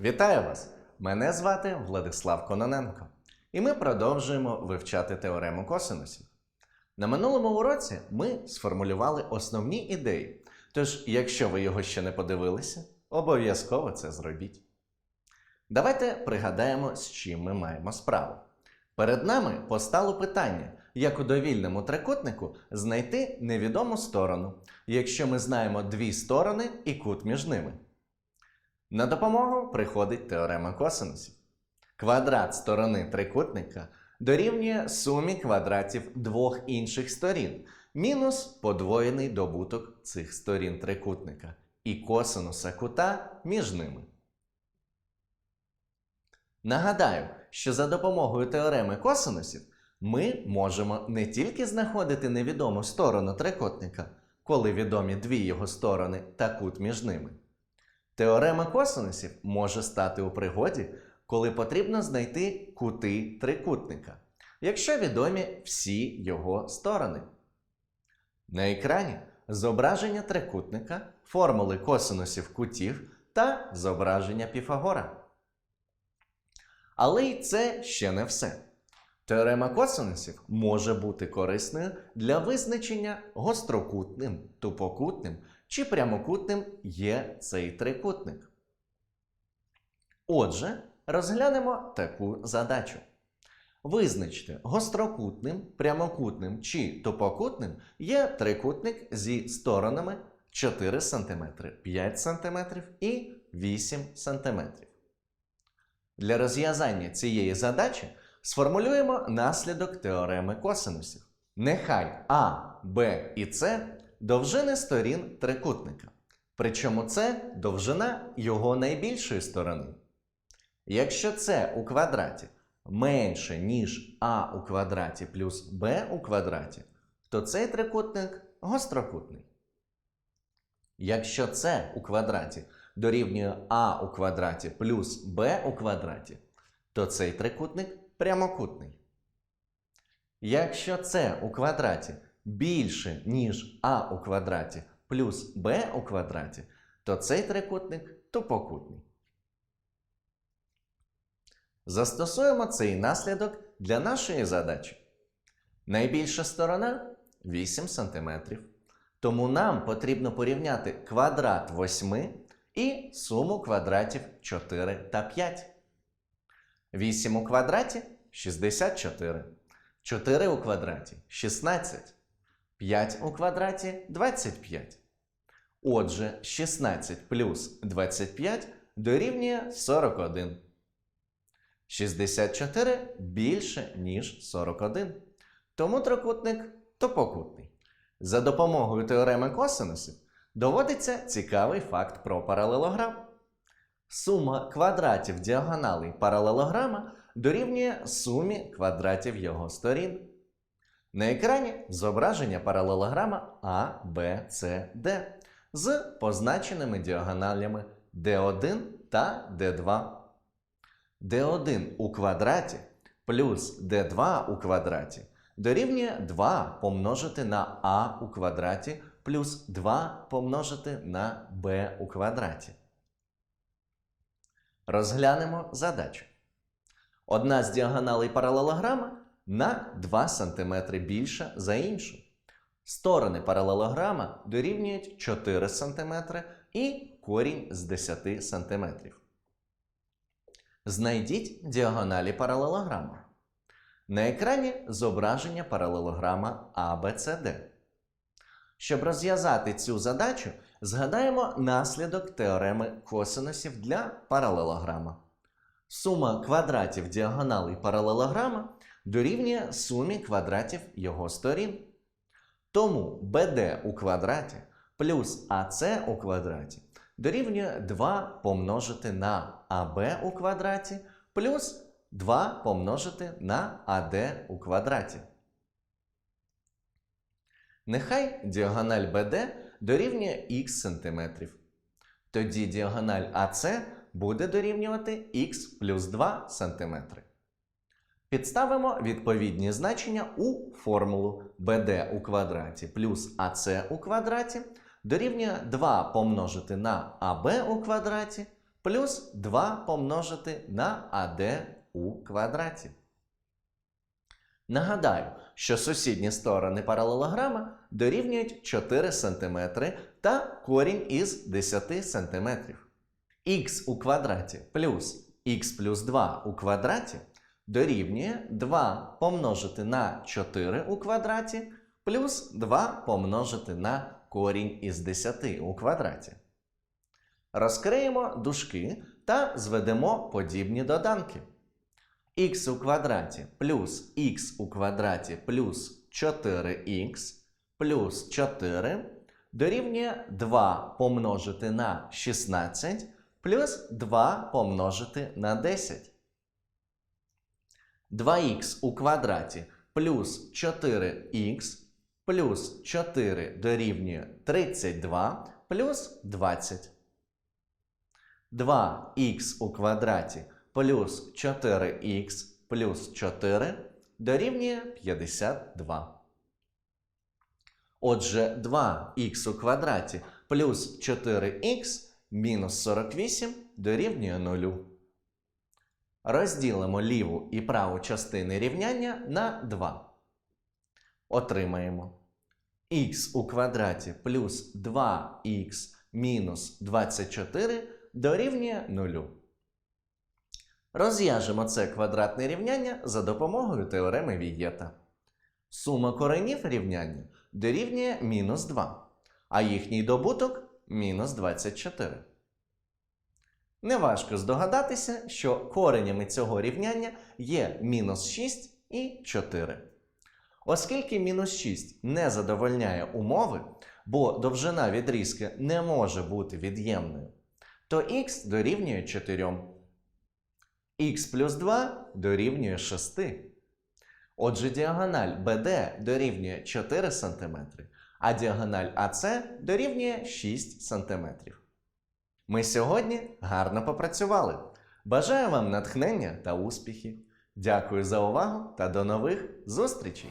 Вітаю вас! Мене звати Владислав Кононенко, і ми продовжуємо вивчати теорему косинусів. На минулому уроці ми сформулювали основні ідеї. Тож, якщо ви його ще не подивилися, обов'язково це зробіть. Давайте пригадаємо, з чим ми маємо справу. Перед нами постало питання, як у довільному трикутнику знайти невідому сторону, якщо ми знаємо дві сторони і кут між ними. На допомогу приходить теорема косинусів. Квадрат сторони трикутника дорівнює сумі квадратів двох інших сторін, мінус подвоєний добуток цих сторін трикутника і косинуса кута між ними. Нагадаю, що за допомогою теореми косинусів ми можемо не тільки знаходити невідому сторону трикутника, коли відомі дві його сторони та кут між ними. Теорема косинусів може стати у пригоді, коли потрібно знайти кути трикутника, якщо відомі всі його сторони. На екрані зображення трикутника, формули косинусів кутів та зображення Піфагора. Але й це ще не все. Теорема косинусів може бути корисною для визначення гострокутним, тупокутним чи прямокутним є цей трикутник. Отже, розглянемо таку задачу. Визначте, гострокутним, прямокутним чи тупокутним є трикутник зі сторонами 4 см, 5 см і 8 см. Для розв'язання цієї задачі сформулюємо наслідок теореми косинусів. Нехай А, Б і С довжини сторін трикутника. Причому це довжина його найбільшої сторони. Якщо С у квадраті менше, ніж А у квадраті плюс Б у квадраті, то цей трикутник гострокутний. Якщо С у квадраті дорівнює А у квадраті плюс Б у квадраті, то цей трикутник прямокутний. Якщо С у квадраті більше, ніж А у квадраті плюс Б у квадраті, то цей трикутник тупокутний. Застосуємо цей наслідок для нашої задачі. Найбільша сторона 8 см. Тому нам потрібно порівняти квадрат 8 і суму квадратів 4 та 5. 8 у квадраті 64. 4 у квадраті 16. 5 у квадраті 25. Отже, 16 плюс 25 дорівнює 41. 64 більше, ніж 41. Тому трикутник топокутний. За допомогою теореми косинусів доводиться цікавий факт про паралелограм. Сума квадратів діагоналей паралелограма дорівнює сумі квадратів його сторін. На екрані зображення паралелограма А, Б, С, Д з позначеними діагоналями D1 та D2. D1 у квадраті плюс D2 у квадраті дорівнює 2 помножити на А у квадраті плюс 2 помножити на Б у квадраті. Розглянемо задачу. Одна з діагоналей паралелограма на 2 см більша за іншу. Сторони паралелограма дорівнюють 4 см і корінь з 10 см. Знайдіть діагоналі паралелограма. На екрані зображення паралелограма ABCD. Щоб розв'язати цю задачу, згадаємо наслідок теореми косинусів для паралелограма. Сума квадратів діагоналей паралелограма дорівнює сумі квадратів його сторін. Тому BD у квадраті плюс AC у квадраті дорівнює 2 помножити на АБ у квадраті плюс 2 помножити на АД у квадраті. Нехай діагональ BD дорівнює х сантиметрів. Тоді діагональ AC буде дорівнювати х плюс 2 см. Підставимо відповідні значення у формулу BD у квадраті плюс AC у квадраті дорівнює 2 помножити на АБ у квадраті плюс 2 помножити на АД у квадраті. Нагадаю, що сусідні сторони паралелограма дорівнюють 4 см та корінь із 10 см. х у квадраті плюс х плюс 2 у квадраті дорівнює 2 помножити на 4 у квадраті плюс 2 помножити на корінь із 10 у квадраті. Розкриємо дужки та зведемо подібні доданки. х у квадраті плюс х у квадраті плюс 4х плюс 4 дорівнює 2 помножити на 16 плюс 2 помножити на 10. 2х у квадраті плюс 4х плюс 4 дорівнює 32 плюс 20. 2х у квадраті плюс 4х плюс 4 дорівнює 52. Отже, 2х у квадраті плюс 4х мінус 48 дорівнює 0. Розділимо ліву і праву частини рівняння на 2. Отримаємо х у квадраті плюс 2х мінус 24 дорівнює 0. Розв'яжемо це квадратне рівняння за допомогою теореми Вієта. Сума коренів рівняння дорівнює мінус 2, а їхній добуток мінус 24. Неважко здогадатися, що коренями цього рівняння є мінус 6 і 4. Оскільки мінус 6 не задовольняє умови, бо довжина відрізки не може бути від'ємною, то х дорівнює 4. х плюс 2 дорівнює 6. Отже, діагональ BD дорівнює 4 см, а діагональ AC дорівнює 6 см. Ми сьогодні гарно попрацювали. Бажаю вам натхнення та успіхів. Дякую за увагу та до нових зустрічей!